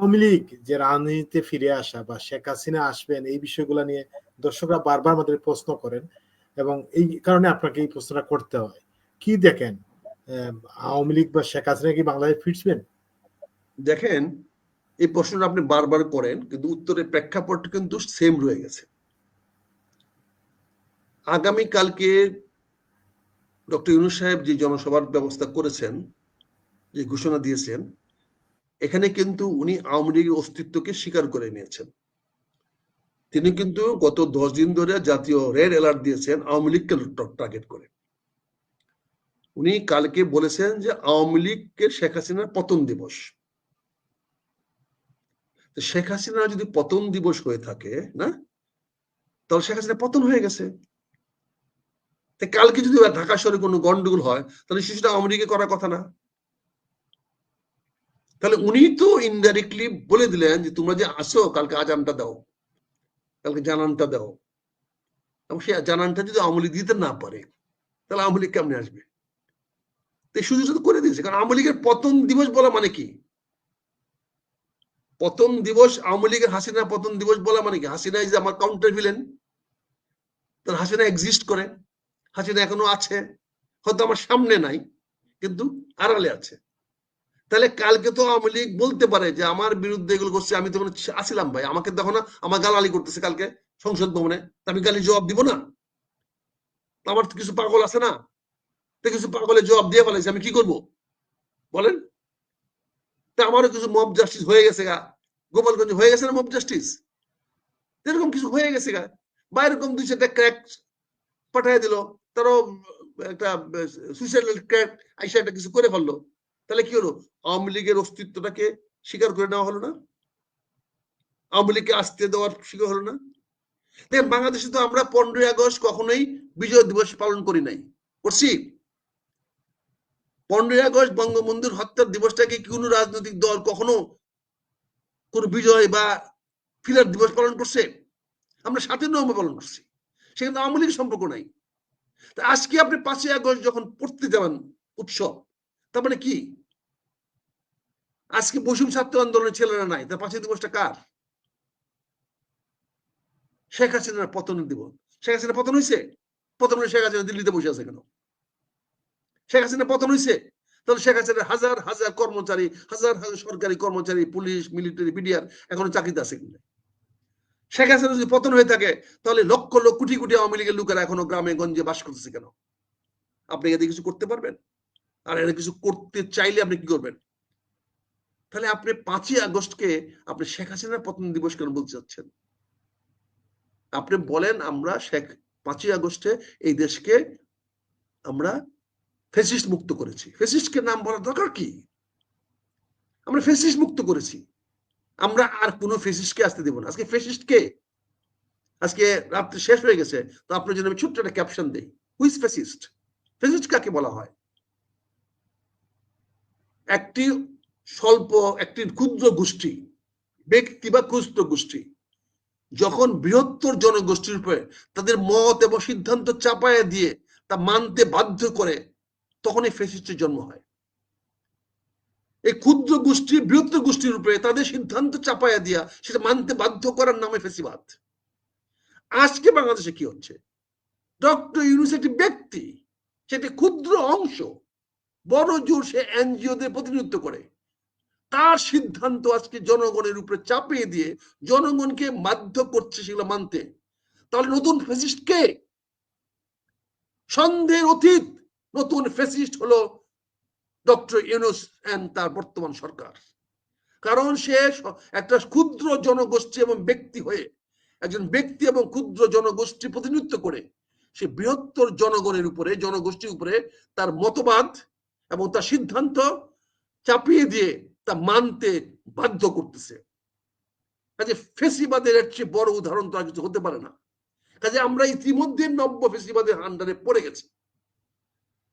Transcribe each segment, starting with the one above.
আওয়ামী লীগ যে রাজনীতিতে ফিরে আসা বা শেখ হাসিনা আসবেন, এই বিষয়গুলো নিয়ে দর্শকরা বারবার আমাদের প্রশ্ন করেন এবং এই কারণে আপনাকে এই প্রশ্নটা করতে হয়। কি দেখেন? আওয়ামী লীগ বা শেখ হাসিনা কি বাংলাদেশ ফিরবেন? দেখেন, এই প্রশ্নটা আপনি বারবার করেন, কিন্তু উত্তরের প্রেক্ষাপট কিন্তু সেম রয়ে গেছে। আগামী কালকে ডক্টর ইউনুস সাহেব যে জনসভার ব্যবস্থা করেছেন, যে ঘোষণা দিয়েছেন এখানে কিন্তু উনি আওয়ামী লীগের অস্তিত্বকে স্বীকার করে নিয়েছেন। তিনি কিন্তু গত দশ দিন ধরে জাতীয় রেড অ্যালার্ট দিয়েছেন আওয়ামী লীগকে টার্গেট করে। উনি কালকে বলেছেন যে আওয়ামী লীগকে শেখ হাসিনার পতন দিবস। শেখ হাসিনা যদি পতন দিবস হয়ে থাকে, না? তাহলে শেখ হাসিনা পতন হয়ে গেছে। কালকে যদি ঢাকা শহরে কোনো গন্ডগোল হয়, তাহলে শিশুটা আওয়ামী লীগে করার কথা না। তাহলে উনি তো ইনডাইরেক্টলি বলে দিলেন যে তোমরা যে আসো কালকে আজানটা দাও। কালকে জানানটা দাও। এবং সেই জানানটা যদি আওয়ামী লীগ দিতে না পারে, তাহলে আওয়ামী লীগ কেমনে আসবে? তো এই সুযোগটা করে দিয়েছে। কারণ আওয়ামী লীগের পতন দিবস বলা মানে কি? পতন দিবস, আওয়ামী লীগের হাসিনা পতন দিবস বলা মানে কি? হাসিনা ইজ আমার কাউন্টার ভিলেন তার হাসিনা এক্সিস্ট করে হাসিনা এখনও আছে। হয়তো আমার সামনে নাই, কিন্তু আড়ালে আছে। তাহলে কালকে তো আওয়ামী লীগ বলতে পারে যে আমার বিরুদ্ধে এগুলো করছে, আমি তো মানে আসিলাম ভাই। আমাকে দেখো না, আমার গালালি করতেছে কালকে সংসদ ভবনে। আমি গালি জবাব দিব না? আমার তো কিছু পাগল আছে না? তো কিছু পাগলে জবাব দিয়ে ফেলাইছে, আমি কি করব? বলেন। তা আমারও কিছু মব জাস্টিস হয়ে গেছে গা। গোপালগঞ্জ হয়ে গেছে না মব জাস্টিস এরকম কিছু হয়ে গেছে গা। বা এরকম দুই চারটা ক্র্যাক পাঠিয়ে দিল, তারও একটা সুইসাইড ক্র্যাক আইসা একটা কিছু করে ফেলল। তাহলে কি হলো? আওয়ামী লীগের অস্তিত্বটাকে স্বীকার করে নেওয়া হলো না? আওয়ামী লীগকে আসতে দেওয়ার স্বীকার হলো না? দেখেন, বাংলাদেশে তো আমরা পনেরোই আগস্ট কখনোই বিজয় দিবস পালন করি নাই। করছি? পনেরোই আগস্ট বঙ্গবন্ধুর হত্যার দিবসটাকে কোনো রাজনৈতিক দল কখনো কোন বিজয় বা ফিরার দিবস পালন করছে? আমরা সাতই নভেম্বর পালন করছি। সেখানে আওয়ামী লীগ সম্পর্ক নাই। তা আজকে আপনি পাঁচই আগস্ট যখন পড়তে যাবেন উৎসব, তার মানে কি? আজকে বসুম ছাত্র আন্দোলনের ছেলেরা নাই তার পাঁচই দিবসটা কার? শেখ হাসিনার পতনের দিবস শেখ হাসিনা পতন হয়েছে পতন শেখ হাসিনা দিল্লিতে বসে আছে কেন? শেখ হাসিনা পতন হয়েছে তাহলে শেখ হাসিনার হাজার হাজার কর্মচারী, হাজার হাজার সরকারি কর্মচারী, পুলিশ, মিলিটারি, বিডিআর এখনও চাকরিতে আছে কিনা? শেখ হাসিনা যদি পতন হয়ে থাকে, তাহলে লক্ষ লক্ষ কোটি কোটি আওয়ামী লীগের লোকেরা এখনও গ্রামে গঞ্জে বাস করতেছে কেন? আপনি এদের কিছু করতে পারবেন? আর এরা কিছু করতে চাইলে আপনি কি করবেন? তাহলে আপনি পাঁচই আগস্টকে আপনি শেখ হাসিনার পতন দিবস কেন বলতে চাচ্ছেন? আপনি বলেন আমরা শেখ, পাঁচই আগস্টে এই দেশকে আমরা ফেসিস্ট মুক্ত করেছি। ফেসিস্টকে নাম বলার দরকার কি? আমরা ফেসিস্ট মুক্ত করেছি। আমরা আর কোনো ফেসিস্টকে আসতে দেব না। আজকে ফেসিস্ট কে? আজকে রাত্রি শেষ হয়ে গেছে, তো আপনার জন্য আমি ছোট্ট একটা ক্যাপশন দিই। হুইস ফেসিস্ট ফেসিস্ট কাকে বলা হয়? একটি স্বল্প একটি ক্ষুদ্র গোষ্ঠী ব্যক্তি বা ক্ষুদ্র গোষ্ঠী, যখন বৃহত্তর জনগোষ্ঠীর উপরে তাদের মত এবং সিদ্ধান্ত চাপায়া দিয়ে তা মানতে বাধ্য করে, তখনই ফেসিস্টের জন্ম হয়। এই ক্ষুদ্র গোষ্ঠী, বৃহত্তর গোষ্ঠীর উপরে তাদের সিদ্ধান্ত চাপায়া দিয়া সেটা মানতে বাধ্য করার নামে ফেসিবাদ আজকে বাংলাদেশে কি হচ্ছে? ডক্টর ইউনুস একটি ব্যক্তি সেটি ক্ষুদ্র অংশ, বড় জোর সে এনজিওদের প্রতিনিধিত্ব করে। তার সিদ্ধান্ত আজকে জনগণের উপরে চাপিয়ে দিয়ে জনগণকে বাধ্য করছে সেগুলো মানতে। তাহলে নতুন ফেসিস্ট কে? সন্দেহের অতীত। নতুন ফেসিস্ট হলো ডক্টর ইউনুস তার বর্তমান সরকার। কারণ সে, একটা ক্ষুদ্র জনগোষ্ঠী এবং ব্যক্তি হয়ে, একজন ব্যক্তি এবং ক্ষুদ্র জনগোষ্ঠী প্রতিনিধিত্ব করে, সে বৃহত্তর জনগণের উপরে, জনগোষ্ঠীর উপরে তার মতবাদ এবং তার সিদ্ধান্ত চাপিয়ে দিয়ে তা মানতে বাধ্য করতেছে। কাজে ফেসিবাদের এর চেয়ে বড় উদাহরণ তো আর কিছু হতে পারে না। কাজে আমরা ইতিমধ্যে নব্য ফেসিবাদের হান্ডারে পড়ে গেছি।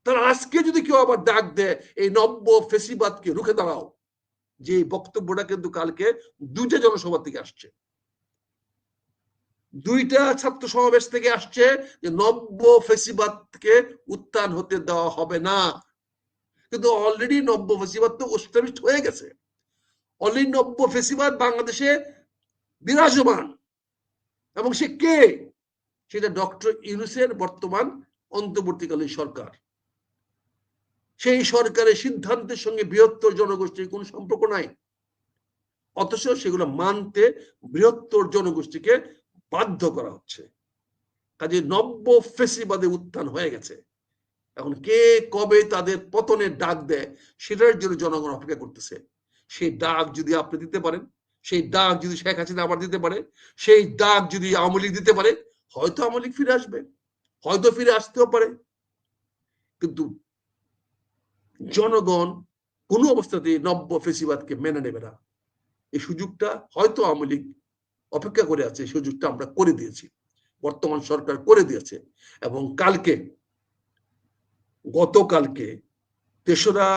তাহলে আজকে যদি কেউ আবার ডাক দেয়, এই নব্য ফেসিবাদকে রুখে দাঁড়াও। যে বক্তব্যটা কিন্তু কালকে দুইটা জনসভা থেকে আসছে। দুইটা ছাত্র সমাবেশ থেকে আসছে যে নব্য ফেসিবাদকে উত্থান হতে দেওয়া হবে না। কিন্তু অলরেডি নব্য ফেসিবাদ তো এস্টাবলিশ হয়ে গেছে। অলি নব্য ফেসিবাদ বাংলাদেশে বিরাজমান। এবং সে কে? সেটা ডক্টর ইউনুসের বর্তমান অন্তর্বর্তীকালীন সরকার। সেই সরকারের সিদ্ধান্তের সঙ্গে বৃহত্তর জনগোষ্ঠীর কোন সম্পর্ক নাই। অথচ সেগুলো মানতে বৃহত্তর জনগোষ্ঠীকে বাধ্য করা হচ্ছে। কাজে নব্য ফেসিবাদে উত্থান হয়ে গেছে। এখন কে কবে তাদের পতনের ডাক দেয়, সেটার জন্য জনগণ অপেক্ষা করতেছে। সেই ডাক যদি আপনি দিতে পারেন, সেই ডাক যদি শেখ হাসিনা আবার দিতে পারে, সেই ডাক যদি আওয়ামী লীগ দিতে পারে, হয়তো আওয়ামী লীগ ফিরে আসবে, হয়তো ফিরে আসতেও পারে। কিন্তু জনগণ কোনো অবস্থাতে নব্য ফেসিবাদকে মেনে নেবে না। এই সুযোগটা হয়তো আওয়ামী লীগ অপেক্ষা করে আছে সুযোগটা আমরা করে দিয়েছি। বর্তমান সরকার করে দিয়েছে এবং কালকে গতকালকে তেসরা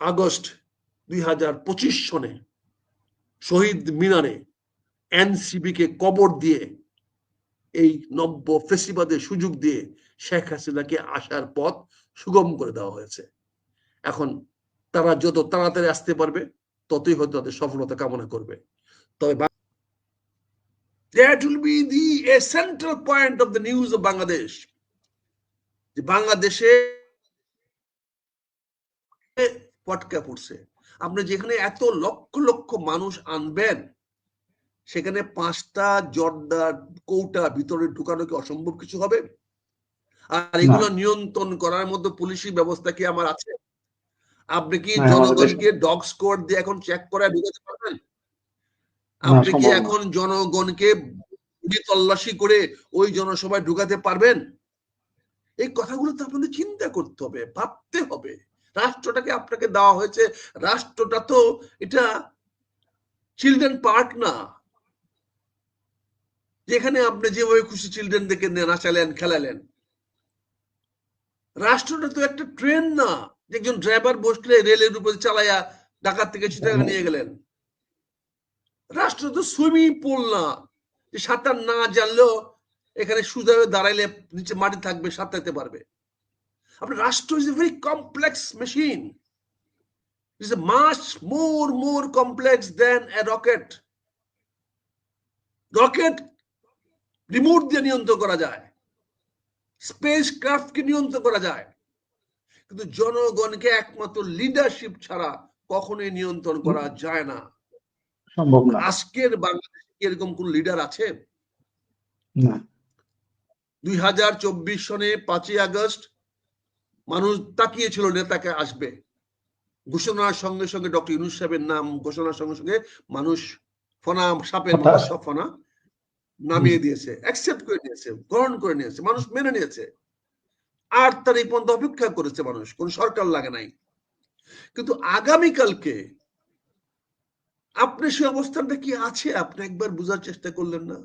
আগস্ট দুই হাজার পঁচিশ সনে শহীদ মিনারে এনসিবি কে কবর দিয়ে এই নব্য ফেসিবাদের সুযোগ দিয়ে শেখ হাসিনাকে আসার পথ সুগম করে দেওয়া হয়েছে। এখন তারা যত তাড়াতাড়ি আসতে পারবে, ততই হয়তো তাদের সফলতা কামনা করবে। তবে that will be the, a central point of the news of Bangladesh. যে বাংলাদেশে পটকা পড়ছে। আপনি যেখানে এত লক্ষ লক্ষ মানুষ আনবেন সেখানে পাঁচটা জর্দা কৌটা ভিতরে ঢুকানো কি অসম্ভব কিছু হবে? আর এগুলো নিয়ন্ত্রণ করার মধ্যে পুলিশি ব্যবস্থা কি আমার আছে? আপনি কি জনগণকে ডগ স্কোর দিয়ে এখন চেক করে ঢুকাতে পারবেন? আপনি কি এখন জনগণকে তল্লাশি করে ওই জনসভায় ঢুকাতে পারবেন? এই কথাগুলো তো আপনাদের চিন্তা করতে হবে ভাবতে হবে। রাষ্ট্রটাকে আপনাকে দেওয়া হয়েছে রাষ্ট্রটা তো এটা চিলড্রেন পার্ক না। যেখানে আপনি যেভাবে খুশি চিলড্রেনদেরকে নাচালেন খেলালেন। রাষ্ট্রটা তো একটা ট্রেন না একজন ড্রাইভার বসলে রেলের উপরে চালাইয়া ঢাকা থেকে চিটাগাং নিয়ে গেলেন। রাষ্ট্র তো সুইমিং পুল না যে সাঁতার না জানলেও এখানে হয়ে দাঁড়াইলে নিচে মাটি থাকবে সাঁতারতে পারবে। আপনার রাষ্ট্র is a very complex machine is a much more more complex than a rocket rocket remote দিয়ে নিয়ন্ত্রণ করা যায়। স্পেস ক্রাফটকে নিয়ন্ত্রণ করা যায়। কিন্তু জনগণকে একমাত্র লিডারশিপ ছাড়া কখনোই নিয়ন্ত্রণ করা যায় না। সম্ভব না। আজকের বাংলাদেশে এরকম কোন লিডার আছে? না। দুই হাজার চব্বিশ সনে পাঁচই আগস্ট মানুষ তাকিয়েছিল নেতাকে আসবে। ঘোষণার সঙ্গে সঙ্গে ডক্টর ইউনুস সাহেবের নাম ঘোষণার সঙ্গে সঙ্গে মানুষ ফনা সাপের সব ফনা নামিয়ে দিয়েছে অ্যাকসেপ্ট করে নিয়েছে গ্রহণ করে নিয়েছে মানুষ মেনে নিয়েছে। আট তারিখ পর্যন্ত অপেক্ষা করেছে মানুষ কোন সরকার লাগে নাই। কিন্তু আগামীকালকে আপনি সে অবস্থানটা কি আছে? আপনি একবার বোঝার চেষ্টা করলেন না?